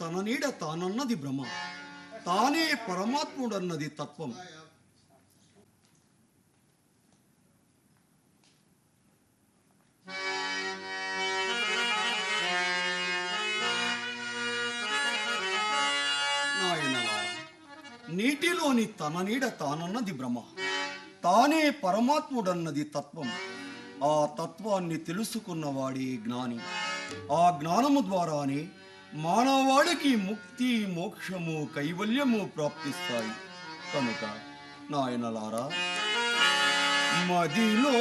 తన నీడ తానన్నది భ్రమ తానే పరమాత్ముడన్నది తత్వం. నీటిలోని తన నీడ తానన్నది భ్రమ తానే పరమాత్ముడన్నది తత్వం. ఆ తత్వాన్ని తెలుసుకున్నవాడే జ్ఞాని. ఆ జ్ఞానము ద్వారానే మానవాళికి ముక్తి మోక్షము కైవల్యము ప్రాప్తిస్తాయి. కనుక నాయనలారా మదిలో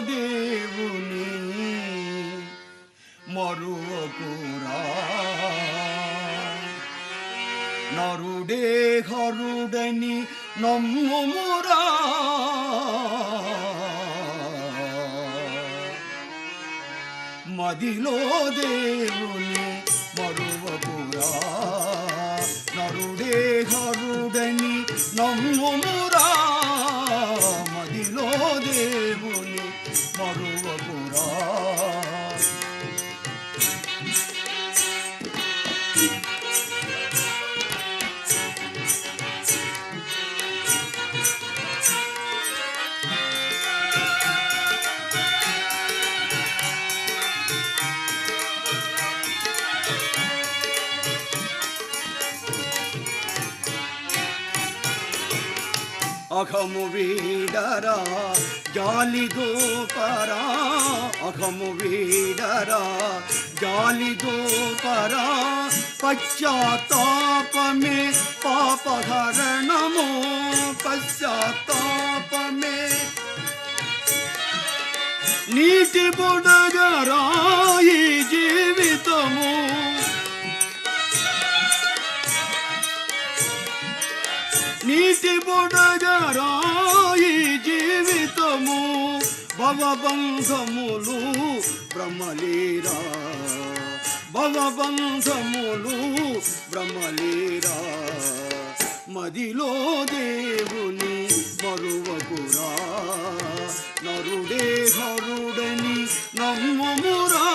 దేవుని మరువకురా. నరుడే హరుడని నమ్ముమురా. మదిలో దేవుని మరువకురా నరుడే హరుడని నమ్ముమురా अखम वीडरा जाली दो परा अखम वीडरा जाली दो परा, पश्चाताप में पाप हर नमो पश्चाताप में। नीति बुडगरा బుడగరాయి జీవితము భవబంధములు బ్రహ్మలీరా. భవబంధములు బ్రహ్మలీరా. మదిలో దేవుని మరువకురా. నరుడే హరుడని నమ్మురా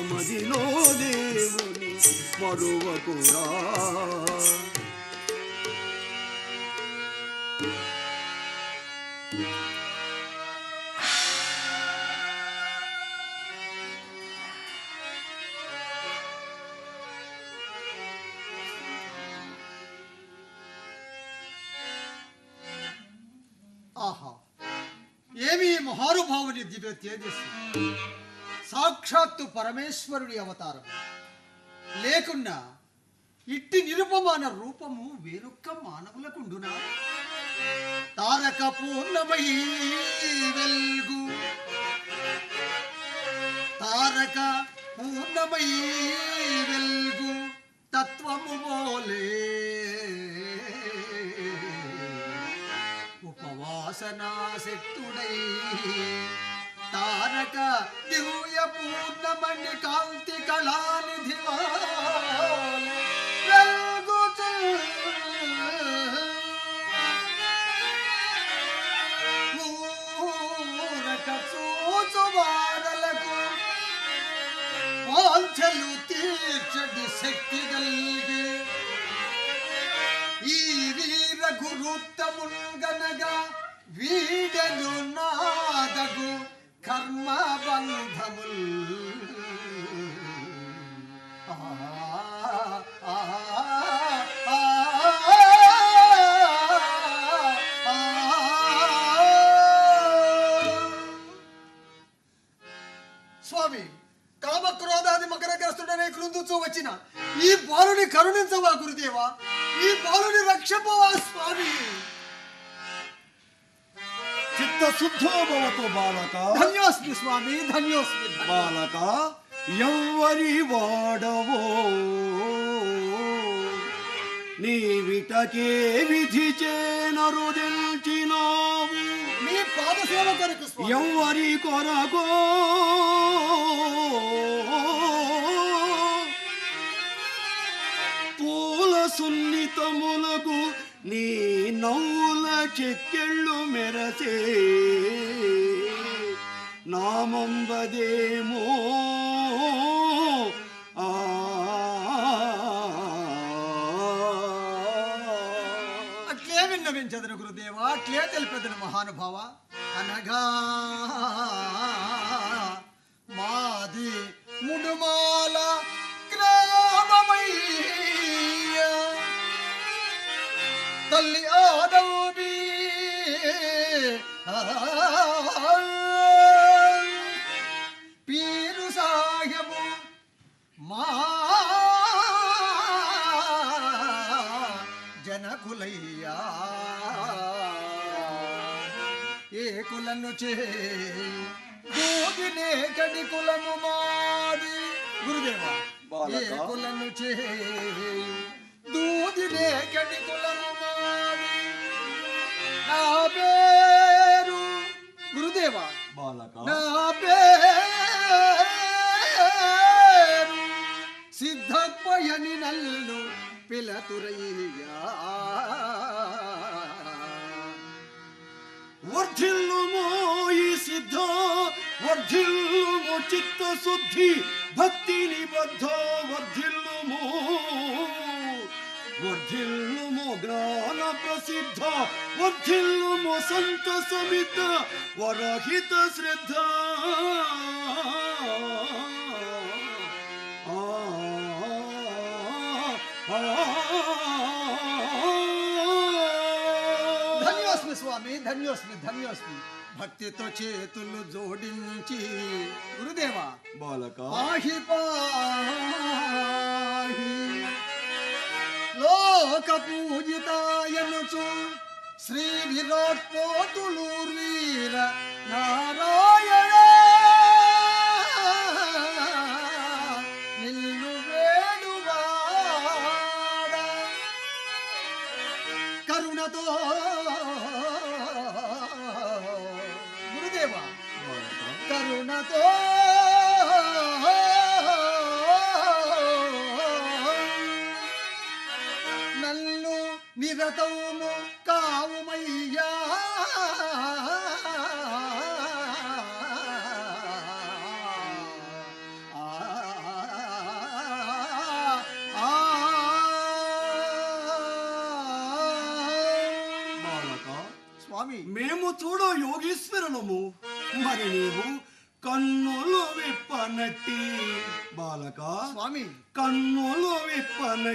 మదిలో దేవుని మరువకురా. ఆహా. ఏమి మహానుభావుని దివ్య తేజస్సు. సాక్షాత్తు పరమేశ్వరుడి అవతారం. లేకున్నా ఇట్టి నిరుపమాన రూపము వేరొక్క మానవులకుండునా? తారక పూర్ణమై వెల్గు. తారక పూర్ణమై వెల్గు. తత్వము మోలే ఉపవాసనాశక్తుడై తారక దివ్య పూర్ణమణి కాంతి కళానిధి వాంఛలు తీర్చడి శక్తి కలిగి. ఈ వీర గురుత్తముగనగా వీడను నాదగు కర్మ బంధముల్ స్వామి కామక్రోధాది మకరగ్రస్తుడనే కృందుచూ వచ్చిన ఈ బాలుని కరుణించవా గురుదేవా? ఈ బాలుని రక్షపవా స్వామి? చిత్త శుద్ధో భవతు బాలక ధన్యోస్మి స్వామి ధన్యోస్మి. బాలక ఎవ్వరి వాడవో నీవిటకే విధి చేనరుదించినావు మీ పాద సేవ కొరకు ఎవ్వరి కొరకో పూల సున్నితములకు నీ నవ్వుల చెక్కెళ్ళు మెరసే. నామంబదేమో ఆ. అట్లే విన్నవించదను గురుదేవ అట్లే తెలిపెదను మహానుభావ. అనగా మాది ముడుమాల గ్రామమయ్య. తల్లి ఆదవి పీరు సాహెబు మా జనకులయ్యా ఏ కులను చేదినే కడి కులము మాది గురుదేవా ఏ బాలక. சுத்தி பக்திலி பத்தோ வர்தில்லுமோ ವರ್ಧಿಲ್ಲುಮೋ ಜ್ಞಾನ ಪ್ರಸಿದ್ಧ ವರ್ಧಿಲ್ಲುಮೋ ಸಂತ ಸಮಿತ ವರಹಿತ ಶ್ರದ್ಧ ಧನ್ಯೋಸ್ಮಿ ಸ್ವಾಮಿ ಧನ್ಯೋಸ್ಮಿ ಧನ್ಯೋಸ್ಮಿ భక్తితో చేతులు జోడించి. గురుదేవా బాలక. పాహి పాహి లోక పూజితాయనుచు శ్రీ విరాట్ పోతులూరు వీర నారాయణ. నిన్ను వేడువాడ. కరుణతో కరుణతో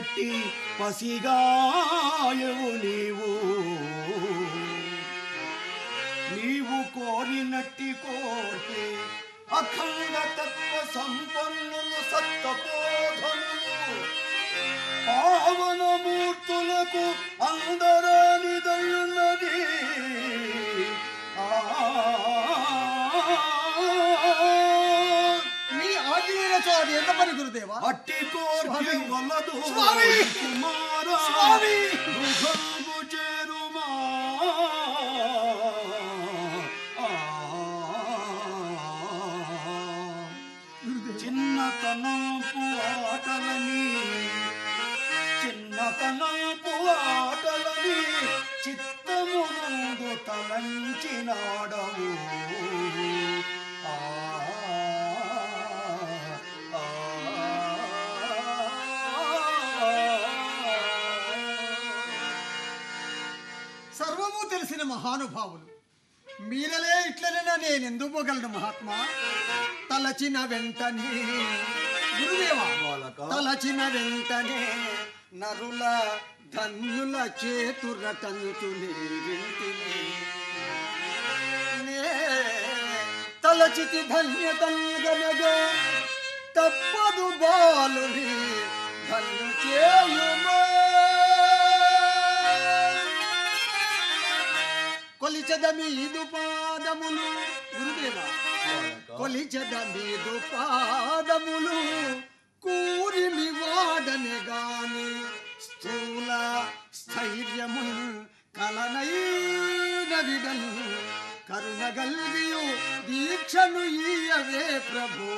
విప్పనట్టి పసిగాయవు నీవు. నీవు కోరినట్టి కోరితే అఖండ తత్వ సంపన్నులు సత్తపోధనులు పావనమూర్తులకు అందరూ అది ఎంత పని గురుదేవా అట్టి స్వామి! వలదు స్వామి! కుమారా స్వామి! తెలిసిన మహానుభావులు. మీరలే ఇట్లనైనా నేను ఎందుకు పోగలను మహాత్మా? తలచిన వెంటనే గురుదేవా. తలచిన వెంటనే నరుల ధన్యుల చేతుర కంచుని వింటిని నే తలచితి ధన్యతల్గనగా తప్పదు బాలుని ధన్యు చేయుమా కొలిచి కొలిచద మీదు పాదములు. గురుదేవా బాలక, కొలిచద మీదు పాదములు. కూరిమి వాడనే గాని స్థూల స్థైర్యము కలనైన విడల్ కరుణగల్గియు దీక్షను ఈయవే ప్రభో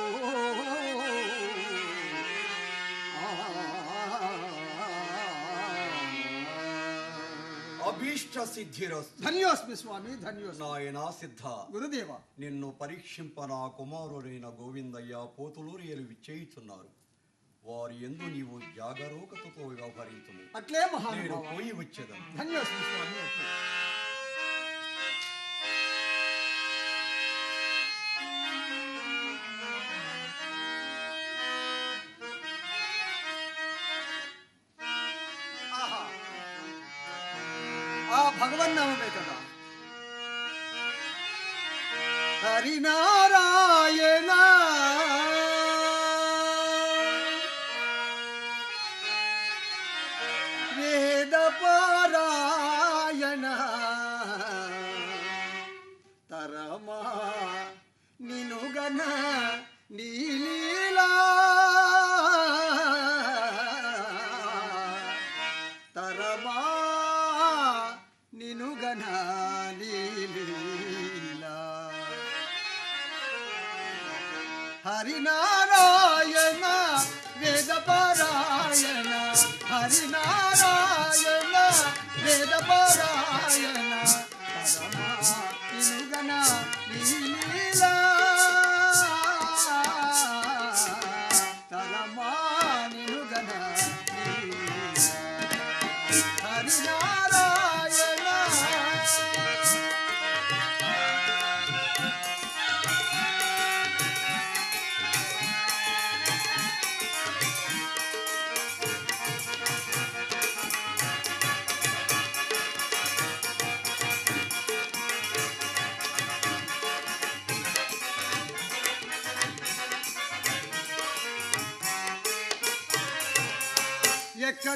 అభీష్ట సిద్ధిరస్తు ధన్యోస్మి స్వామి ధన్యోస్మి. నాయనా సిద్ధ. గురుదేవ. నిన్ను పరీక్షింప నా కుమారుడైన గోవిందయ్య పోతులూరియలు విచ్చేయుచున్నారు. వారి ఎందు నీవు జాగరూకతతో వ్యవహరించుము అట్లే నేను మహానుభావ పోయి వచ్చేదను. ధన్యోస్మి స్వామి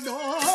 no.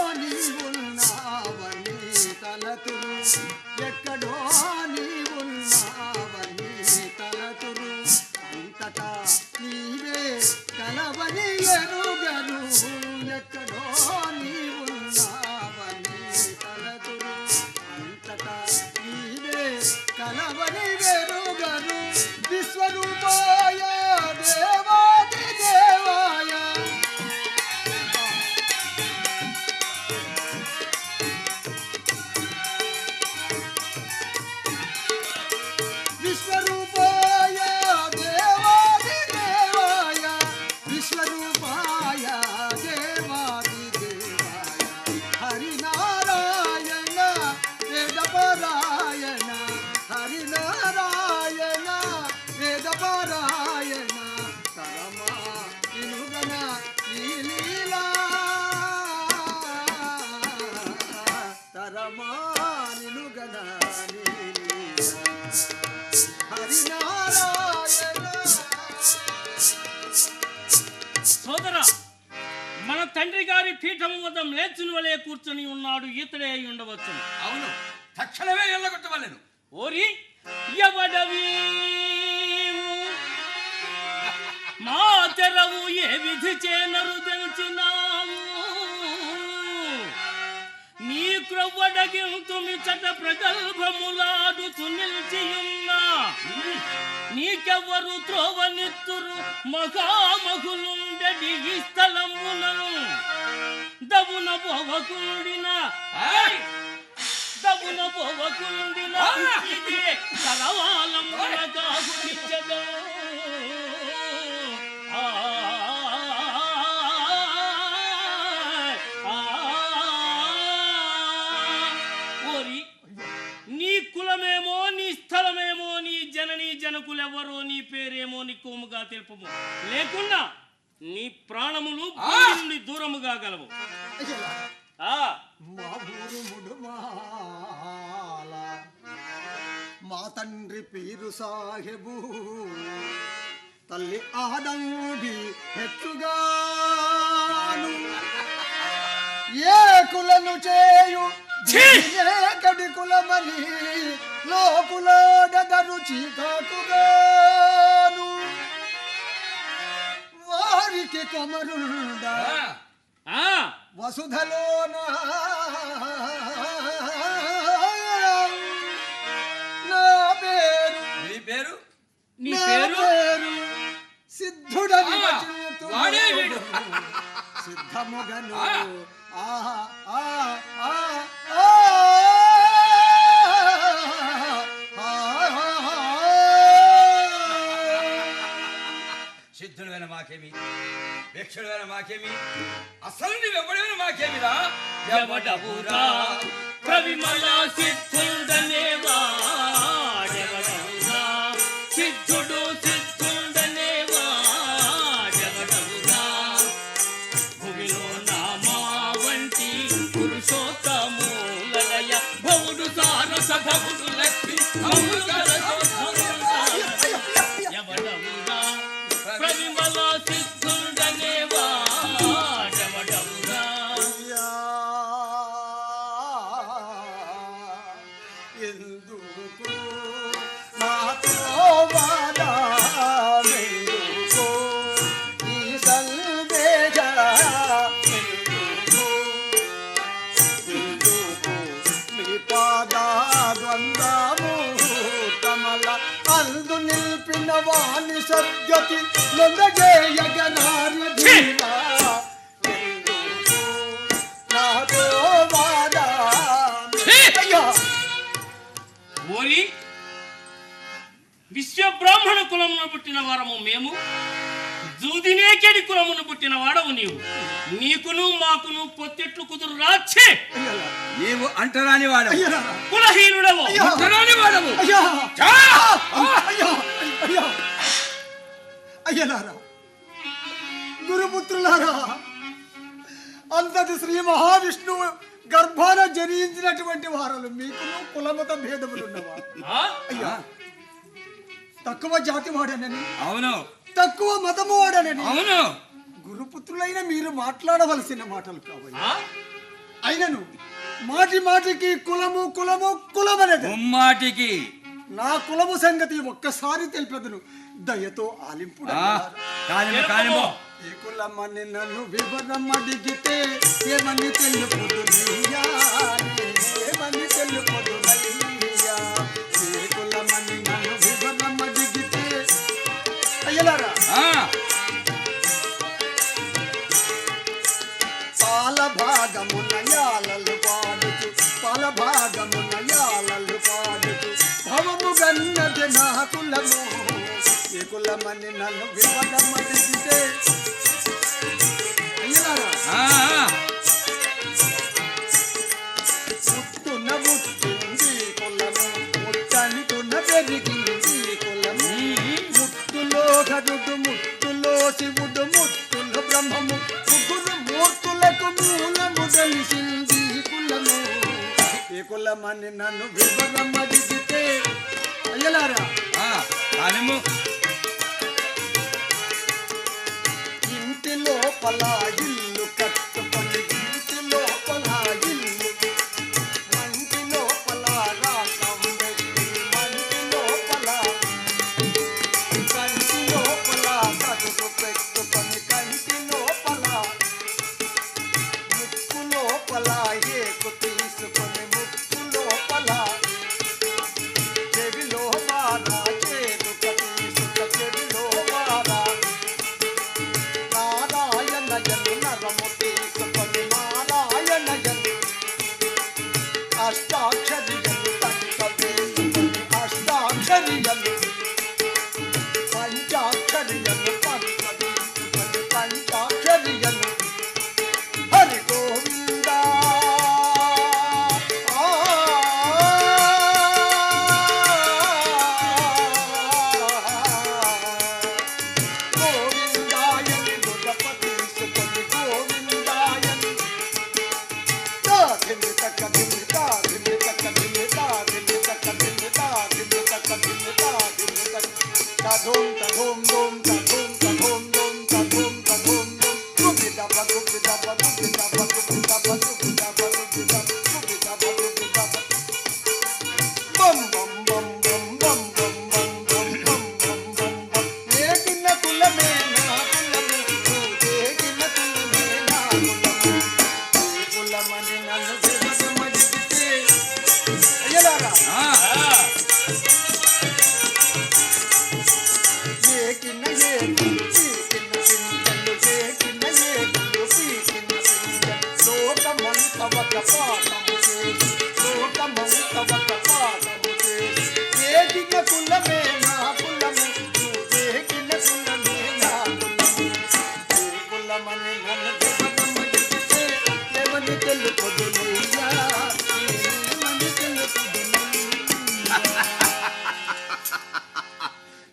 తెరవు ఏ విధి చేనరు తెలిసినావు నీ క్రొవ్వడగింతుమి చట ప్రగల్భములాడుతూ నిలిచియున్నా. నీకెవ్వరు త్రోవనిత్తురు మహామహులుండడి ఈ స్థలములను. దవున పోవకుండిన! దవున పోవకుండిన ఇదే కరవాలమున కాకునిచ్చదో జననీ జనకులెవరో నీ పేరేమో నీ కోముగా తెలుపము. లేకున్నా నీ ప్రాణములు భూమి నుండి దూరముగా గలవు. మా తండ్రి పీరు సాహెబు తల్లి ఆడంబి హెచ్చుగాను. ఏ కులను చేయు! కడి కులమని లోపులో రుచి కాకుగాను వారికి కొమరుండ. వసుధలోన. నా పేరు. నీ పేరు? నీ పేరు? సిద్ధుడని సిద్ధముగను. ఆహా ఆ ఆ. సిద్ధుడైన మాకేమి? భిక్షుడైన మాకేమి? అసలు నువ్వెవడైన మాకేమిరా? ఎవడవురా? ప్రవిమల సిద్ధుడనేవా? ఓరి విశ్వ బ్రాహ్మణ కులమును పుట్టిన వారము మేము. జూదినేకెడి కులమును పుట్టిన వాడవు నీవు. నీకును మాకును పొత్తెట్లు కుదురు రాచ్చే నీవు అంటరాని వాడవు. కులహీనుడవు. అయ్యా. అంటరాని వాడవు. అయ్యలారా గురుపుత్రులారా అంతటి శ్రీ మహావిష్ణువు గర్భాన జనించినటువంటి వారలు మీకును కులమత భేదములున్నవా? ఆ? అయ్యా తక్కువ జాతి వాడనని అవును. తక్కువ మతము వాడనని అవును. గురుపుత్రులైన మీరు మాట్లాడవలసిన మాటలు కావాలి? అయినను మాటి మాటికి కులము కులము కులమనేది. ముమ్మాటికి. నా కులము సంగతి ఒక్కసారి తెలిపెదను. దయతో ఆలింపుడు కానిము ఏ కులమని నన్ను వివరం అడిగితే ఏమని తెలుపుదు ఏమని తెలుపుదు ఏ కులమని నన్ను వివరం అడిగితే అయ్యలారా? ఆ, పాల భాగమున యాలలు పాడుతూ పాల భాగమున యాలలు పాడుతూ భవము గన్నది నా కులము. కులమని నన్ను వివరమడిగితే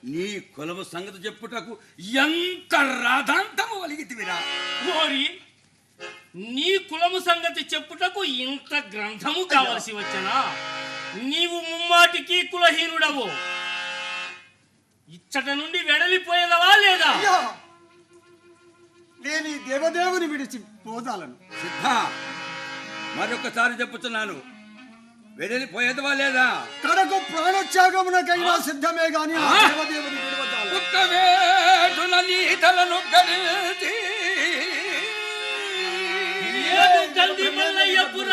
నీ కులము సంగతి చెప్పుటకు ఎంత రాధాంతము వలిగితివిరా ఓరి నీ కులము సంగతి చెప్పుటకు ఇంత గ్రంథము కావలసి వచ్చనా? నీవు ముమ్మాటికి కులహీనుడవు. ఇచ్చట నుండి వెడలిపోయేదవా లేదా? నేను ఈ దేవదేవుని విడిచి పోదాలను. సిద్ధ మరొకసారి చెప్పుతున్నాను వెడలిపోయేదవా లేదా? కడకు ప్రాణత్యాగమునకైనా సిద్ధమే గాని ఒక్కవేటున నీతలను గడిచి మల్లయ్య పురవీధులా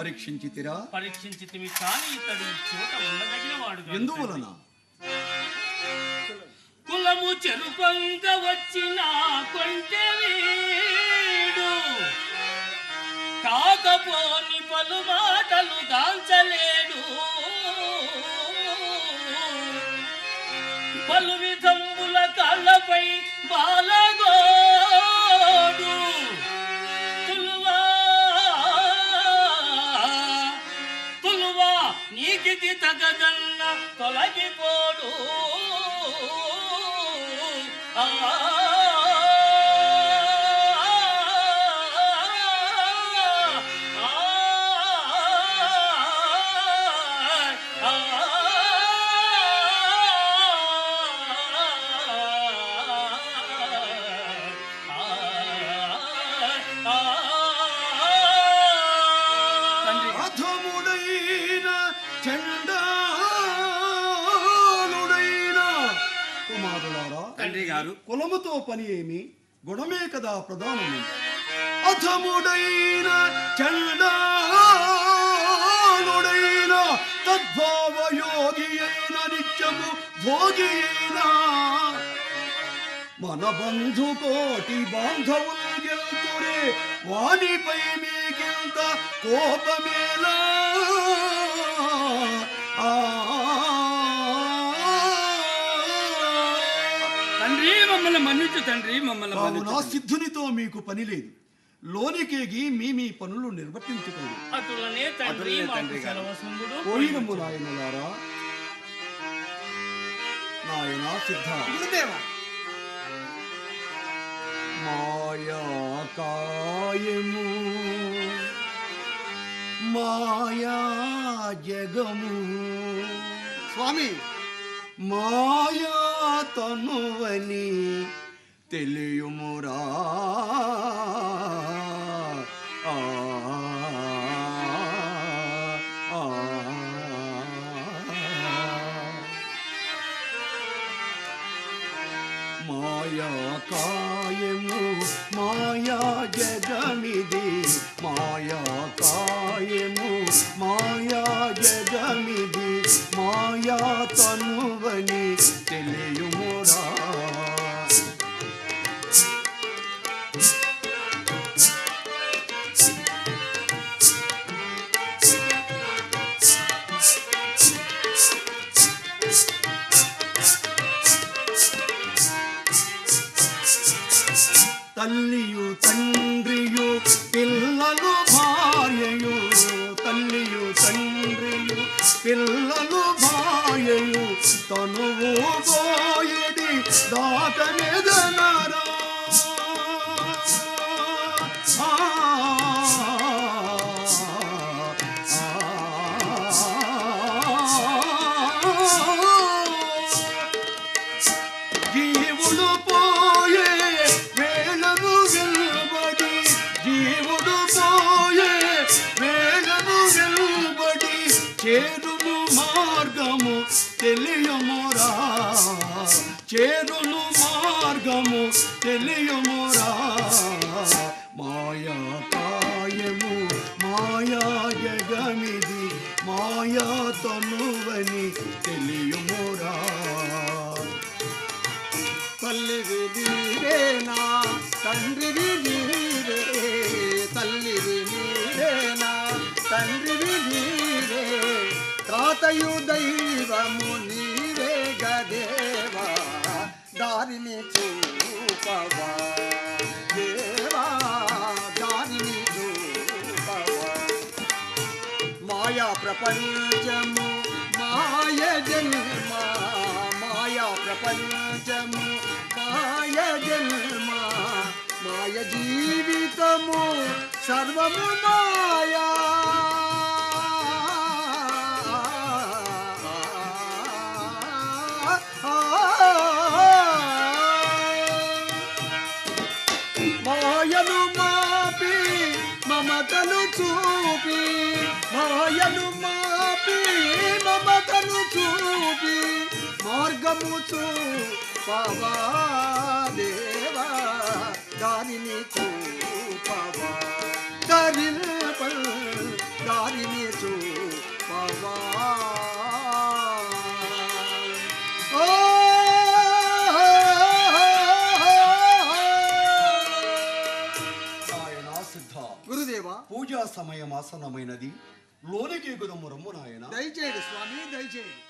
పరీక్షించితిరా. పరీక్షించితిమి కానీ ఇతడు చోట ఉండదగిన వాడు ఎందువలన? కులము చెరుపంగ వచ్చిన కొంటె వీడు. కాకపోని పలు మాటలు దాల్చలేడు. పలు విధంబుల కళ్ళపై బాలగోడు నీకిది తగదన్న తొలగిపోడు. ఆ కులముతో పని ఏమి గుణమే కదా ప్రధానము అధముడైన చండాలుడైన తద్భావయోగి అయిన నిత్యము భోగి అయిన మన బంధు కోటి బాంధవులు గెలుతురే వానిపై మీకింత కోపమేలా ఆ మమ్మల్ని మన్నించు తండ్రి మమ్మల్ని కావున మన్నించు సిద్ధునితో మీకు పని లేదు. లోనికేగి మీ మీ పనులు నిర్వర్తించుకోండి. అటులనే తండ్రి అటులనే మాకు తండ్రి గారు. సెలవసుందుడు పోయినము నాయనలారా. నాయన సిద్ధ. గురుదేవ. మాయా కాయము మాయా జగము స్వామి మాయా తనువని తెలియుమురా మాయా కాయము మాయా జగమిది మాయా కాయము మాయా జగమిది. మాయా తనువని తెలియుమురా. తెలియమురా మాయా కాయము మాయా జగమిది మాయా తనువని తెలియమురా తల్లివి నీవేనా తండ్రివి నీవే తల్లివి తండ్రివి నీవే తాతయు దైవము నీరే గదేవా దారిని చూపవా ప్రపంచము. మాయ జన్మ మాయా ప్రపంచము. మాయ జన్మ మాయ జీవితము. సర్వము మాయా. చూపవా? కరిల్పల్ దారిని చూపవా? సిద్ధ. గురుదేవా. పూజా సమయం ఆసనమైనది లోనికి గుదము రమ్ము నాయన. దయచేయండి స్వామి దయచేయండి.